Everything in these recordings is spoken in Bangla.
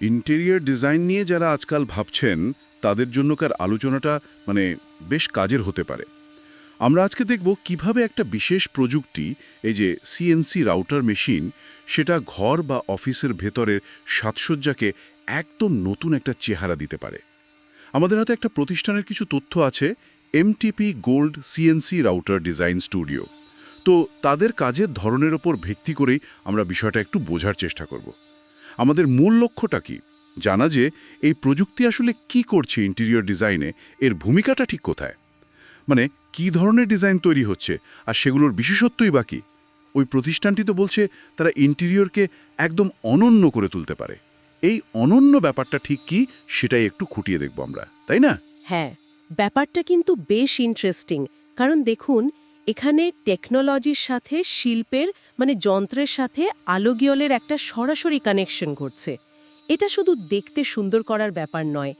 ইন্টেরিয়র ডিজাইন নিয়ে যারা আজকাল ভাবছেন, তাদের জন্যকার আলোচনাটা মানে বেশ কাজের হতে পারে। আমরা আজকে দেখব কীভাবে একটা বিশেষ প্রযুক্তি, এই যে সিএনসি রাউটার মেশিন সেটা ঘর বা অফিসের ভেতরের সাজসজ্জাকে একদম নতুন একটা চেহারা দিতে পারে। আমাদের হাতে একটা প্রতিষ্ঠানের কিছু তথ্য আছে MTP gold CNC router design studio তো তাদের কাজের ধরনের ওপর ভিত্তি করেই আমরা বিষয়টা একটু বোঝার চেষ্টা করব। আমাদের মূল লক্ষ্যটা কি? জানা যে এই প্রযুক্তি আসলে কি করছে ইন্টেরিয়র ডিজাইনে, এর ভূমিকাটা ঠিক কোথায়? মানে কি ধরনের ডিজাইন তৈরি হচ্ছে, আর সেগুলোর বিশেষত্বই বাকি ওই প্রতিষ্ঠানটি তো বলছে তারা ইন্টেরিয়রকে একদম অনন্য করে তুলতে পারে। এই অনন্য ব্যাপারটা ঠিক কি, সেটাই একটু খুঁটিয়ে দেখব আমরা, তাই না? হ্যাঁ ব্যাপারটা কিন্তু বেশ ইন্টারেস্টিং কারণ দেখুন, এখানে টেকনোলজির সাথে শিল্পের মানে যন্ত্রের সাথে আলোগিয়লের একটা সরাসরি কানেকশন ঘটছে। এটা শুধু দেখতে সুন্দর করার ব্যাপার নয়।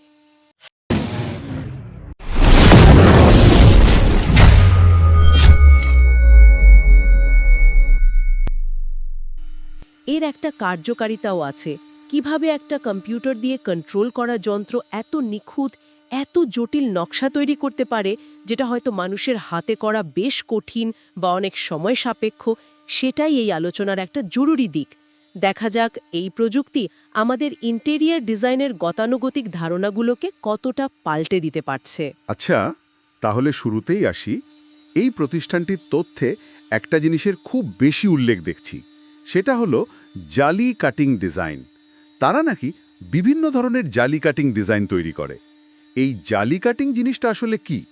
এর একটা কার্যকারিতাও আছে। কীভাবে একটা কম্পিউটার দিয়ে কন্ট্রোল করা যন্ত্র এত নিখুঁত, এত জটিল নকশা তৈরি করতে পারে, যেটা হয়তো মানুষের হাতে করা বেশ কঠিন বা অনেক সময় সাপেক্ষ সেটাই এই আলোচনার একটা জরুরি দিক। দেখা যাক এই প্রযুক্তি আমাদের ইন্টেরিয়ার ডিজাইনের গতানুগতিক ধারণাগুলোকে কতটা পাল্টে দিতে পারছে। আচ্ছা তাহলে শুরুতেই আসি। এই প্রতিষ্ঠানটির তথ্যে একটা জিনিসের খুব বেশি উল্লেখ দেখছি। সেটা হলো জালি কাটিং ডিজাইন। তারা নাকি বিভিন্ন ধরনের জালি কাটিং ডিজাইন তৈরি করে। এই জালি কাটিং জিনিসটা আসলে কি?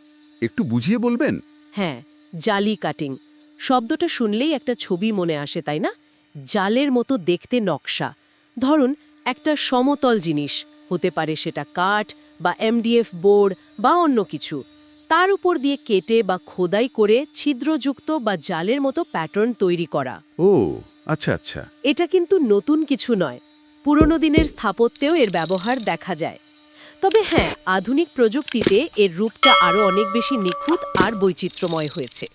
একটু বুঝিয়ে বলবেন? হ্যাঁ জালি কাটিং। শব্দটা শুনলেই একটা ছবি মনে আসে তাই না? জালের মতো দেখতে নকশা। ধরুন একটা সমতল জিনিস হতে পারে সেটা কাঠ বা এমডিএফ বোর্ড বা অন্য কিছু। তার উপর দিয়ে কেটে বা খোদাই করে ছিদ্রযুক্ত বা জালের মতো প্যাটার্ন তৈরি করা। ও আচ্ছা আচ্ছা। এটা কিন্তু নতুন কিছু নয়। পুরনো দিনের স্থাপত্যেও এর ব্যবহার দেখা যায়। তবে হ্যাঁ আধুনিক প্রযুক্তিতে এর রূপটা আরও অনেক বেশি নিখুঁত আর বৈচিত্র্যময় হয়েছে।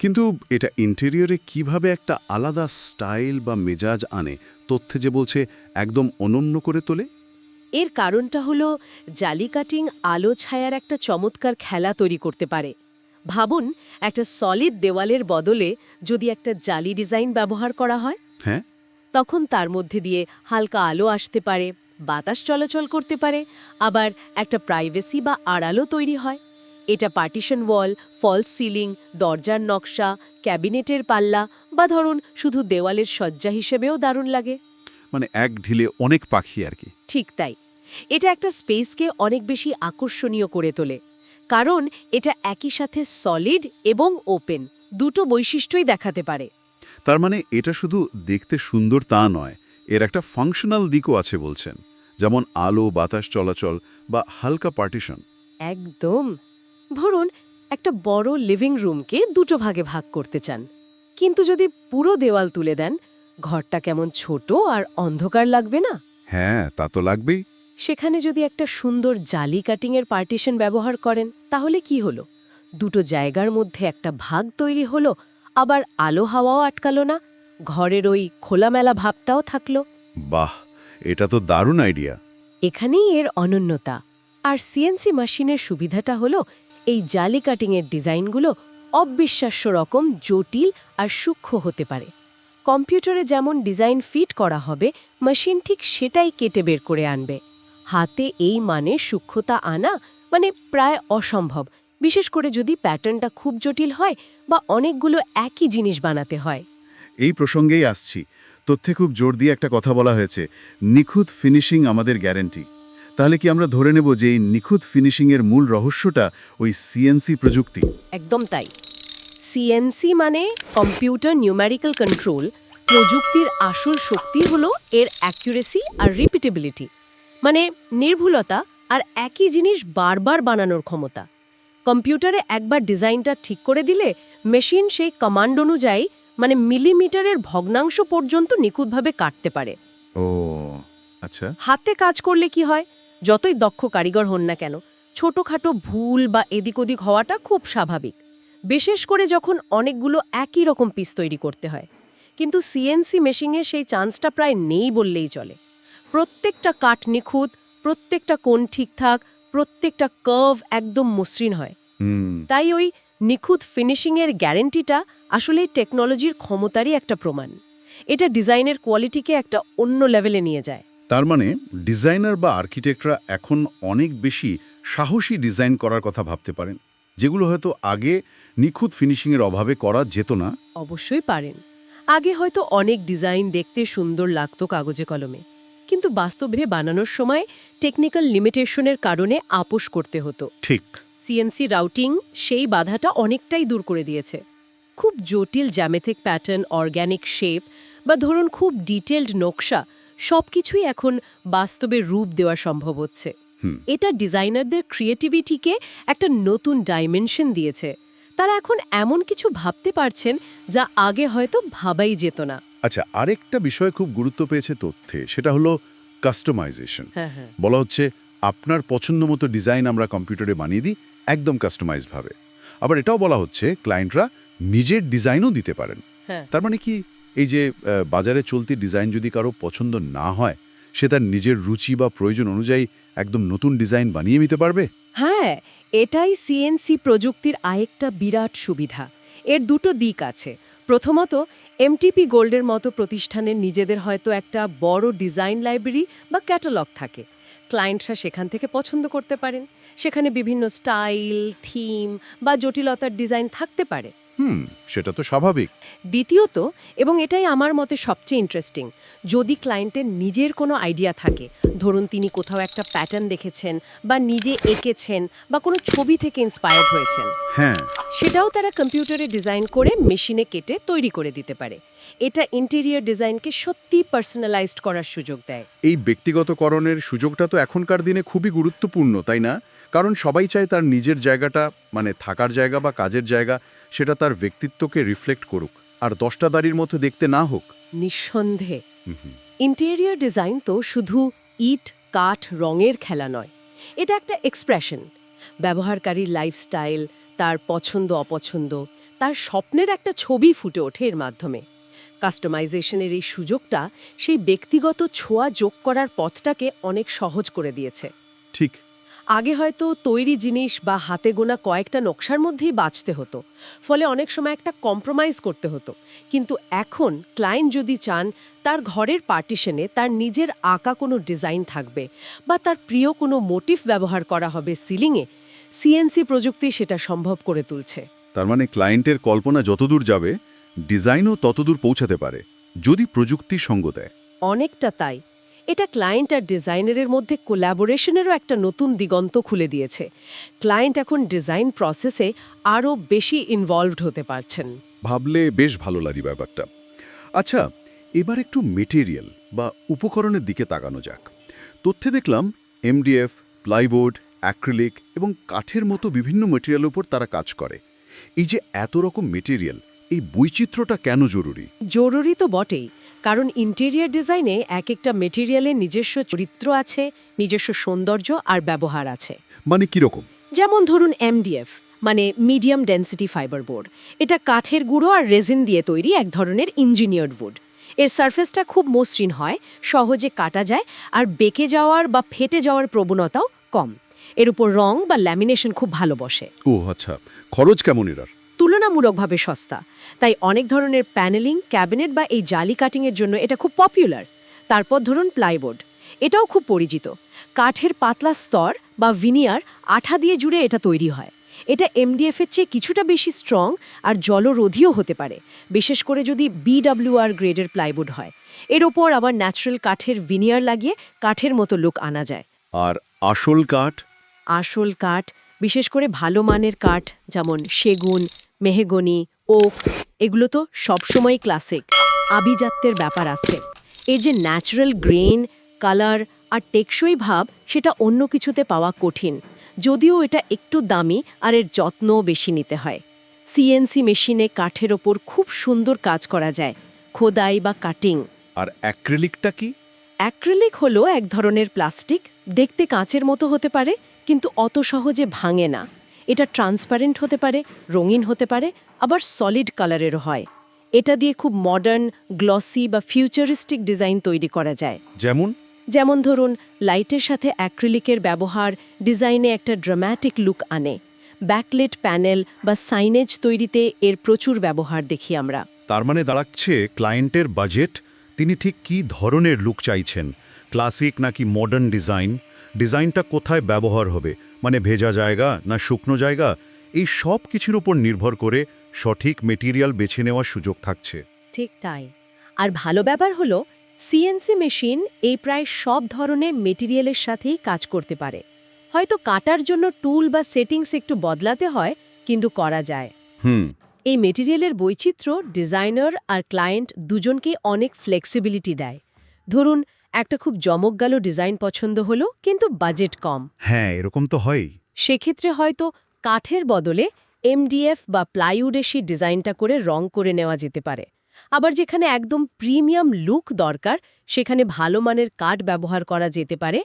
কিন্তু এটা ইন্টেরিয়রে কীভাবে একটা আলাদা স্টাইল বা মেজাজ আনে তথ্যে যে বলছে একদম অনন্য করে তোলে? এর কারণটা হলো জালি কাটিং আলো ছায়ার একটা চমৎকার খেলা তৈরি করতে পারে। ভাবুন একটা সলিড দেওয়ালের বদলে যদি একটা জালি ডিজাইন ব্যবহার করা হয়। হ্যাঁ। তখন তার মধ্যে দিয়ে হালকা আলো আসতে পারে বাতাস চলাচল করতে পারে আবার একটা প্রাইভেসি বা আড়ালো তৈরি হয়। এটা পার্টিশন ওয়াল ফলস সিলিং দরজার নকশা ক্যাবিনেটের পাল্লা বা ধরুন শুধু দেওয়ালের সজ্জা হিসেবেও দারুণ লাগে। মানে এক ঢিলে অনেক পাখি আর কি। ঠিক তাই। এটা একটা স্পেসকে অনেক বেশি আকর্ষণীয় করে তোলে। কারণ এটা একই সাথে সলিড এবং ওপেন দুটো বৈশিষ্ট্যই দেখাতে পারে। তার মানে এটা শুধু দেখতে সুন্দর তা নয় এর একটা ফাংশনাল দিকও আছে বলছেন যেমন আলো বাতাস চলাচল বা হালকা পার্টিশন একদম। ধরুন একটা বড় লিভিং রুমকে দুটো ভাগে ভাগ করতে চান। কিন্তু যদি পুরো দেওয়াল তুলে দেন ঘরটা কেমন ছোট আর অন্ধকার লাগবে না? হ্যাঁ তা তো লাগবেই। সেখানে যদি একটা সুন্দর জালি কাটিংয়ের পার্টিশন ব্যবহার করেন তাহলে কি হলো? দুটো জায়গার মধ্যে একটা ভাগ তৈরি হলো আবার আলো হাওয়াও আটকালো না ঘরের ওই খোলামেলা ভাবটাও থাকল। বাহ এটা তো দারুণ আইডিয়া এখানেই এর অনন্যতা। আর সিএনসি মেশিনের সুবিধাটা হলো এই জালি কাটিংয়ের ডিজাইনগুলো অবিশ্বাস্য রকম, জটিল আর সূক্ষ্ম হতে পারে। কম্পিউটারে যেমন ডিজাইন ফিট করা হবে, মেশিন ঠিক সেটাই কেটে বের করে আনবে। হাতে এই মানে সূক্ষ্মতা আনা মানে প্রায় অসম্ভব, বিশেষ করে যদি প্যাটার্নটা খুব জটিল হয় বা অনেকগুলো একই জিনিস বানাতে হয়। এই প্রসঙ্গেই আসছি। তথ্যে খুব জোর দিয়ে একটা কথা বলা হয়েছে, নিখুঁত ফিনিশিং আমাদের গ্যারান্টি। তাহলে কি আমরা ধরে নেব যে এই নিখুঁত ফিনিশিংয়ের মূল রহস্যটা ওই সিএনসি প্রযুক্তি? একদম তাই। সিএনসি মানে কম্পিউটার নিউম্যারিক্যাল কন্ট্রোল প্রযুক্তির আসল শক্তি হলো এর অ্যাকুরেসি আর রিপিটেবিলিটি মানে নির্ভুলতা আর একই জিনিস বারবার বানানোর ক্ষমতা। কম্পিউটারে একবার ডিজাইনটা ঠিক করে দিলে মেশিন সেই কমান্ড অনুযায়ী মানে মিলিমিটারের ভগ্নাংশ পর্যন্ত নিখুঁতভাবে কাটতে পারে। ও আচ্ছা। হাতে কাজ করলে কি হয়? যতই দক্ষ কারিগর হন না কেন ছোটখাটো ভুল বা এদিক ওদিক হওয়াটা খুব স্বাভাবিক। বিশেষ করে যখন অনেকগুলো একই রকম পিস তৈরি করতে হয়। কিন্তু সিএনসি মেশিংয়ে সেই চান্সটা প্রায় নেই বললেই চলে। প্রত্যেকটা কাঠ নিখুঁত প্রত্যেকটা কোণ ঠিকঠাক প্রত্যেকটা কার্ভ একদম মসৃণ হয়। তাই ওই নিখুঁত ফিনিশিংয়ের গ্যারেন্টিটা আসলে টেকনোলজির ক্ষমতারই একটা প্রমাণ। এটা ডিজাইনের কোয়ালিটিকে একটা অন্য লেভেলে নিয়ে যায়। তার মানে ডিজাইনার বা আর্কিটেক্টরা এখন অনেক বেশি সাহসী ডিজাইন করার কথা ভাবতে পারেন যেগুলো হয়তো আগে নিখুঁত ফিনিশিংয়ের অভাবে করা যেত না। অবশ্যই পারেন। আগে হয়তো অনেক ডিজাইন দেখতে সুন্দর লাগতো কাগজে কলমে কিন্তু বাস্তবে বানানোর সময় টেকনিক্যাল লিমিটেশনের কারণে আপোষ করতে হতো। ঠিক। সিএনসি রাউটিং সেই বাধাটা অনেকটাই দূর করে দিয়েছে। খুব জটিল জ্যামেথিক প্যাটার্ন অর্গ্যানিক শেপ বা ধরুন খুব ডিটেলড নকশা সবকিছুই এখন বাস্তবে রূপ দেওয়া সম্ভব হচ্ছে। এটা ডিজাইনারদের ক্রিয়েটিভিটিকে একটা নতুন ডাইমেনশন দিয়েছে। তারা এখন এমন কিছু ভাবতে পারছেন যা আগে হয়তো ভাবাই যেত না। আচ্ছা আরেকটা বিষয় খুব গুরুত্ব পেয়েছে তথ্যে সেটা হলো কাস্টমাইজেশন হ্যাঁ হ্যাঁ। বলা হচ্ছে আপনার পছন্দ মতো ডিজাইন আমরা কম্পিউটারে বানিয়ে দিই একদম কাস্টমাইজভাবে আবার এটাও বলা হচ্ছে ক্লায়েন্টরা নিজের ডিজাইনও দিতে পারেন। হ্যাঁ। তার মানে কি এই যে বাজারে চলতি ডিজাইন যদি কারও পছন্দ না হয়, সে তার নিজের রুচি বা প্রয়োজন অনুযায়ী একদম নতুন ডিজাইন বানিয়ে নিতে পারবে? হ্যাঁ এটাই সিএনসি প্রযুক্তির আরেকটা বিরাট সুবিধা। এর দুটো দিক আছে। প্রথমত এমটিপি গোল্ডের মতো প্রতিষ্ঠানের নিজেদের হয়তো একটা বড় ডিজাইন লাইব্রেরি বা ক্যাটালগ থাকে। ক্লায়েন্টরা সেখান থেকে পছন্দ করতে পারেন। সেখানে বিভিন্ন স্টাইল, থিম বা জটিলতার ডিজাইন থাকতে পারে। হুম সেটা তো স্বাভাবিক। দ্বিতীয়ত এবং এটাই আমার মতে সবচেয়ে ইন্টারেস্টিং যদি ক্লায়েন্টের নিজের কোনো আইডিয়া থাকে ধরুন তিনি কোথাও একটা প্যাটার্ন দেখেছেন বা নিজে এঁকেছেন বা কোনো ছবি থেকে ইন্সপায়ার্ড হয়েছেন হ্যাঁ। সেটাও তারা কম্পিউটারে ডিজাইন করে মেশিনে কেটে তৈরি করে দিতে পারে। এটা ইন্টেরিয়ার ডিজাইনকে সত্যি পার্সোনালাইজড করার সুযোগ দেয়। এই ব্যক্তিগতকরণের সুযোগটা তো এখনকার দিনে খুবই গুরুত্বপূর্ণ তাই না? কারণ সবাই চায় তার নিজের জায়গাটা মানে থাকার জায়গা বা কাজের জায়গা সেটা তার ব্যক্তিত্বকে রিফ্লেক্ট করুক আর দশটা দাড়ির মতো দেখতে না হোক। নিঃসন্দেহে। ইন্টেরিয়র ডিজাইন তো শুধু ইট কাঠ রঙের খেলা নয় এটা একটা এক্সপ্রেশন ব্যবহারকারীর লাইফস্টাইল তার পছন্দ অপছন্দ তার স্বপ্নের একটা ছবি ফুটে ওঠে এর মাধ্যমে। কাস্টমাইজেশনের এই সুযোগটা সেই ব্যক্তিগত ছোঁয়া যোগ করার পথটাকে অনেক সহজ করে দিয়েছে। ঠিক। আগে হয়তো তৈরি জিনিস বা হাতে গোনা কয়েকটা নকশার মধ্যেই বাঁচতে হতো। ফলে অনেক সময় একটা কম্প্রোমাইজ করতে হতো। কিন্তু এখন ক্লায়েন্ট যদি চান তার ঘরের পার্টিশনে তার নিজের আঁকা কোনো ডিজাইন থাকবে বা তার প্রিয় কোনো মোটিভ ব্যবহার করা হবে সিলিংয়ে সিএনসি প্রযুক্তি সেটা সম্ভব করে তুলছে। তার মানে ক্লায়েন্টের কল্পনা যতদূর যাবে ডিজাইনও ততদূর পৌঁছাতে পারে যদি প্রযুক্তি সঙ্গ দেয়। অনেকটা তাই। এটা ক্লায়েন্ট আর ডিজাইনারের মধ্যে কোল্যাবোরেশনেরও একটা নতুন দিগন্ত খুলে দিয়েছে। ক্লায়েন্ট এখন ডিজাইন প্রসেসে আরও বেশি ইনভলভড হতে পারছেন। ভাবলে বেশ ভালো লাগে ব্যাপারটা। আচ্ছা এবার একটু মেটেরিয়াল বা উপকরণের দিকে তাকানো যাক। তথ্যে দেখলাম এমডিএফ প্লাইবোর্ড অ্যাক্রিলিক এবং কাঠের মতো বিভিন্ন মেটেরিয়ালের উপর তারা কাজ করে। এই যে এত রকম মেটেরিয়াল এই বৈচিত্র্যটা কেন জরুরি? জরুরি তো বটেই। কারণ ইন্টেরিয়ার ডিজাইনে এক একটা মেটেরিয়ালের নিজস্ব চরিত্র আছে নিজস্ব সৌন্দর্য আর ব্যবহার আছে। মানে কীরকম যেমন ধরুন এমডিএফ মানে মিডিয়াম ডেন্সিটি ফাইবার বোর্ড এটা কাঠের গুঁড়ো আর রেজিন দিয়ে তৈরি এক ধরনের ইঞ্জিনিয়ার্ড উড এর সারফেসটা খুব মসৃণ হয় সহজে কাটা যায় আর বেঁকে যাওয়ার বা ফেটে যাওয়ার প্রবণতাও কম। এর উপর রং বা ল্যামিনেশন খুব ভালো বসে। ও আচ্ছা খরচ কেমন এরার? তুলনামূলকভাবে সস্তা। তাই অনেক ধরনের প্যানেলিং ক্যাবিনেট বা এই জালি কাটিংয়ের জন্য এটা খুব পপুলার। তারপর ধরুন প্লাইবোর্ড। এটাও খুব পরিচিত। কাঠের পাতলা স্তর বা ভিনিয়ার আঠা দিয়ে জুড়ে এটা তৈরি হয়। এটা এমডিএফের চেয়ে কিছুটা বেশি স্ট্রং আর জলরোধীও হতে পারে। বিশেষ করে যদি বিডাব্লিউআর গ্রেডের প্লাইবোর্ড হয়। এর ওপর আবার ন্যাচারাল কাঠের ভিনিয়ার লাগিয়ে কাঠের মতো লোক আনা যায়। আর আসল কাঠ? আসল কাঠ বিশেষ করে ভালো মানের কাঠ যেমন সেগুন মেহেগনি ওক এগুলো তো সবসময় ক্লাসিক আভিজাত্যের ব্যাপার আছে। এর যে ন্যাচারাল গ্রেন কালার আর টেকসই ভাব সেটা অন্য কিছুতে পাওয়া কঠিন। যদিও এটা একটু দামি আর এর যত্নও বেশি নিতে হয়। সিএনসি মেশিনে কাঠের ওপর খুব সুন্দর কাজ করা যায় খোদাই বা কাটিং আর অ্যাক্রিলিকটা কি? অ্যাক্রিলিক হলো এক ধরনের প্লাস্টিক দেখতে কাঁচের মতো হতে পারে কিন্তু অত সহজে ভাঙে না। এটা ট্রান্সপারেন্ট হতে পারে রঙিন হতে পারে আবার সলিড কালারেরও হয়। এটা দিয়ে খুব মডার্ন গ্লসি বা ফিউচারিস্টিক ডিজাইন তৈরি করা যায়। যেমন? যেমন ধরুন লাইটের সাথে অ্যাক্রিলিকের ব্যবহার ডিজাইনে একটা ড্রামাটিক লুক আনে। ব্যাকলেট প্যানেল বা সাইনেজ তৈরিতে এর প্রচুর ব্যবহার দেখি আমরা। তার মানে দাঁড়াচ্ছে ক্লায়েন্টের বাজেট তিনি ঠিক কী ধরনের লুক চাইছেন? ক্লাসিক নাকি মডার্ন ডিজাইন ডিজাইনটা কোথায় ব্যবহার হবে? মানে ভেজা জায়গা না শুকনো জায়গা এই সব কিছুর উপর নির্ভর করে সঠিক মেটেরিয়াল বেছে নেওয়ার সুযোগ থাকছে। ঠিক তাই। আর ভালো ব্যাপার হলো সিএনসি মেশিন এই প্রায় সব ধরনের মেটেরিয়ালের সাথেই কাজ করতে পারে। হয়তো কাটার জন্য টুল বা সেটিংস একটু বদলাতে হয় কিন্তু করা যায়। হুম। এই মেটেরিয়ালের বৈচিত্র্য ডিজাইনার আর ক্লায়েন্ট দুজনকেই অনেক ফ্লেক্সিবিলিটি দেয়। ধরুন একটা খুব জমকগালো ডিজাইন পছন্দ হলো কিন্তু বাজেট কম। হ্যাঁ এরকম তো হয়ই। সেক্ষেত্রে হয়তো কাঠের বদলে এমডিএফ বা প্লাইউডে সেই ডিজাইনটা করে রং করে নেওয়া যেতে পারে। আবার যেখানে একদম প্রিমিয়াম লুক দরকার সেখানে ভালো মানের কাঠ ব্যবহার করা যেতে পারে।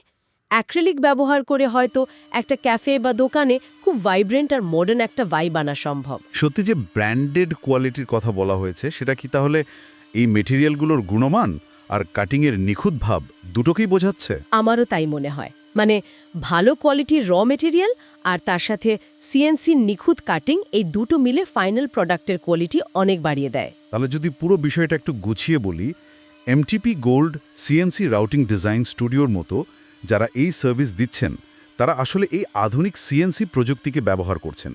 অ্যাক্রিলিক ব্যবহার করে হয়তো একটা ক্যাফে বা দোকানে খুব ভাইব্রেন্ট আর মডার্ন একটা ভাইব আনা সম্ভব। সত্যি যে ব্র্যান্ডেড কোয়ালিটির কথা বলা হয়েছে সেটা কি তাহলে এই মেটেরিয়ালগুলোর গুণমান? আর কাটিংয়ের নিখুঁত ভাব দুটোকেই বোঝাচ্ছে। আমারও তাই মনে হয়। মানে ভালো কোয়ালিটির র মেটেরিয়াল আর তার সাথে সিএনসির নিখুঁত কাটিং এই দুটো মিলে ফাইনাল প্রোডাক্টের কোয়ালিটি অনেক বাড়িয়ে দেয়। তাহলে যদি পুরো বিষয়টা একটু গুছিয়ে বলি MTP gold CNC routing design স্টুডিওর মতো যারা এই সার্ভিস দিচ্ছেন তারা আসলে এই আধুনিক সিএনসি প্রযুক্তিকে ব্যবহার করছেন।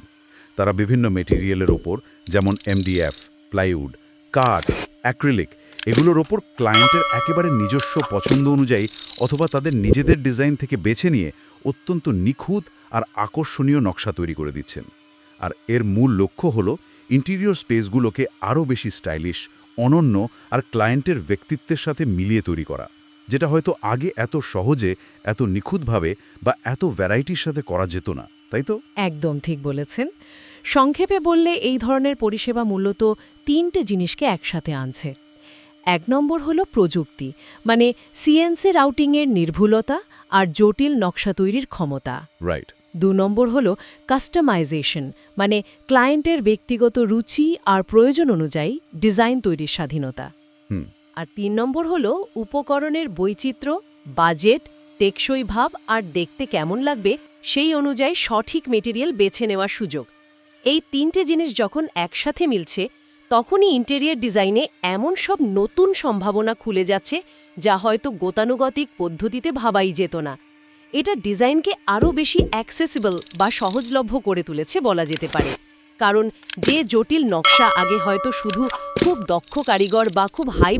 তারা বিভিন্ন মেটেরিয়ালের ওপর যেমন এমডিএফ প্লাইউড কাঠ অ্যাক্রিলিক এগুলোর ওপর ক্লায়েন্টের একেবারে নিজস্ব পছন্দ অনুযায়ী অথবা তাদের নিজেদের ডিজাইন থেকে বেছে নিয়ে অত্যন্ত নিখুঁত আর আকর্ষণীয় নকশা তৈরি করে দিচ্ছেন। আর এর মূল লক্ষ্য হল ইন্টেরিয়র স্পেসগুলোকে আরও বেশি স্টাইলিশ অনন্য আর ক্লায়েন্টের ব্যক্তিত্বের সাথে মিলিয়ে তৈরি করা, যেটা হয়তো আগে এত সহজে, এত নিখুঁতভাবে বা এত ভ্যারাইটির সাথে করা যেত না, তাই তো? একদম ঠিক বলেছেন। সংক্ষেপে বললে এই ধরনের পরিষেবা মূলত তিনটে জিনিসকে একসাথে আনছে। এক নম্বর হলো প্রযুক্তি মানে সিএনসি রাউটিংয়ের নির্ভুলতা আর জটিল নকশা তৈরির ক্ষমতা। রাইট দু নম্বর হলো কাস্টমাইজেশন মানে ক্লায়েন্টের ব্যক্তিগত রুচি আর প্রয়োজন অনুযায়ী ডিজাইন তৈরির স্বাধীনতা। আর তিন নম্বর হল উপকরণের বৈচিত্র্য বাজেট টেকসই ভাব আর দেখতে কেমন লাগবে সেই অনুযায়ী সঠিক মেটেরিয়াল বেছে নেওয়ার সুযোগ। এই তিনটে জিনিস যখন একসাথে মিলছে তখনই ইন্টেরিয়ার ডিজাইনে এমন সব নতুন সম্ভাবনা খুলে যাচ্ছে যা হয়তো গতানুগতিক পদ্ধতিতে ভাবাই যেত না। এটা ডিজাইনকে আরও বেশি অ্যাক্সেসিবল বা সহজলভ্য করে তুলেছে বলা যেতে পারে। কারণ যে জটিল নকশা আগে হয়তো শুধু খুব দক্ষ কারিগর বা খুব হাই